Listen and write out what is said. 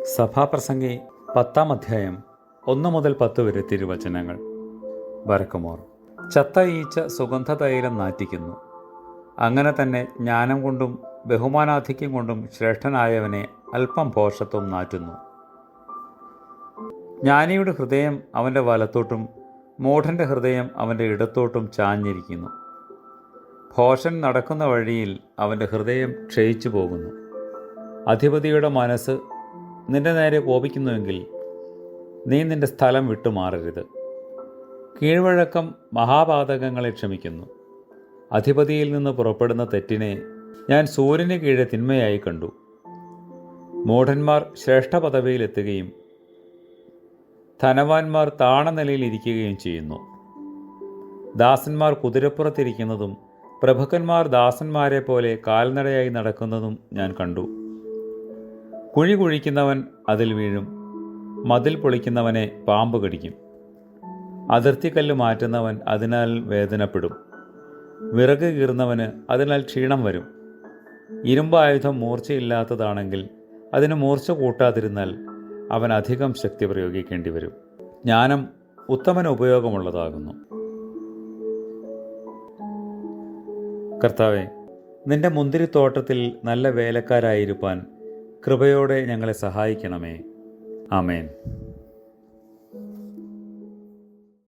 സഭാപ്രസംഗി പത്താം അധ്യായം ഒന്ന് മുതൽ പത്ത് വരെ തിരുവചനങ്ങൾ. വരക്കുമോർ ചത്ത ഈച്ച സുഗന്ധ തൈലം നാറ്റിക്കുന്നു. അങ്ങനെ തന്നെ ജ്ഞാനം കൊണ്ടും ബഹുമാനാധിക്യം കൊണ്ടും ശ്രേഷ്ഠനായവനെ അല്പം ഭോഷത്വം നാറ്റുന്നു. ജ്ഞാനിയുടെ ഹൃദയം അവന്റെ വലത്തോട്ടും മൂഢന്റെ ഹൃദയം അവന്റെ ഇടത്തോട്ടും ചാഞ്ഞിരിക്കുന്നു. ഭോഷൻ നടക്കുന്ന വഴിയിൽ അവന്റെ ഹൃദയം ക്ഷയിച്ചു പോകുന്നു അധിപതിയുടെ മനസ്സ് നിന്റെ നേരെ കോപിക്കുന്നുവെങ്കിൽ നീ നിന്റെ സ്ഥലം വിട്ടുമാറരുത് കീഴ്വഴക്കം മഹാപാതകങ്ങളെ ക്ഷമിക്കുന്നു. അധിപതിയിൽ നിന്ന് പുറപ്പെടുന്ന തെറ്റിനെ ഞാൻ സൂര്യന് കീഴെ തിന്മയായി കണ്ടു. മൂഢന്മാർ ശ്രേഷ്ഠ പദവിയിലെത്തുകയും ധനവാന്മാർ താണ നിലയിൽ ഇരിക്കുകയും ചെയ്യുന്നു. ദാസന്മാർ കുതിരപ്പുറത്തിരിക്കുന്നതും പ്രഭുക്കന്മാർ ദാസന്മാരെ പോലെ കാൽനടയായി നടക്കുന്നതും ഞാൻ കണ്ടു. കുഴി കുഴിക്കുന്നവൻ അതിൽ വീഴും. മതിൽ പൊളിക്കുന്നവനെ പാമ്പ് കടിക്കും. അതിർത്തിക്കല്ല് മാറ്റുന്നവൻ അതിനാൽ വേദനപ്പെടും. വിറക് കീറുന്നവന് അതിനാൽ ക്ഷീണം വരും. ഇരുമ്പായുധം മൂർച്ചയില്ലാത്തതാണെങ്കിൽ അതിന് മൂർച്ച കൂട്ടാതിരുന്നാൽ അവൻ അധികം ശക്തി പ്രയോഗിക്കേണ്ടി വരും. ജ്ഞാനം ഉത്തമന് ഉപയോഗമുള്ളതാകുന്നു. കർത്താവെ നിന്റെ മുന്തിരിത്തോട്ടത്തിൽ നല്ല വേലക്കാരായിരിക്കാൻ കൃപയോടെ ഞങ്ങളെ സഹായിക്കണമേ. ആമേൻ.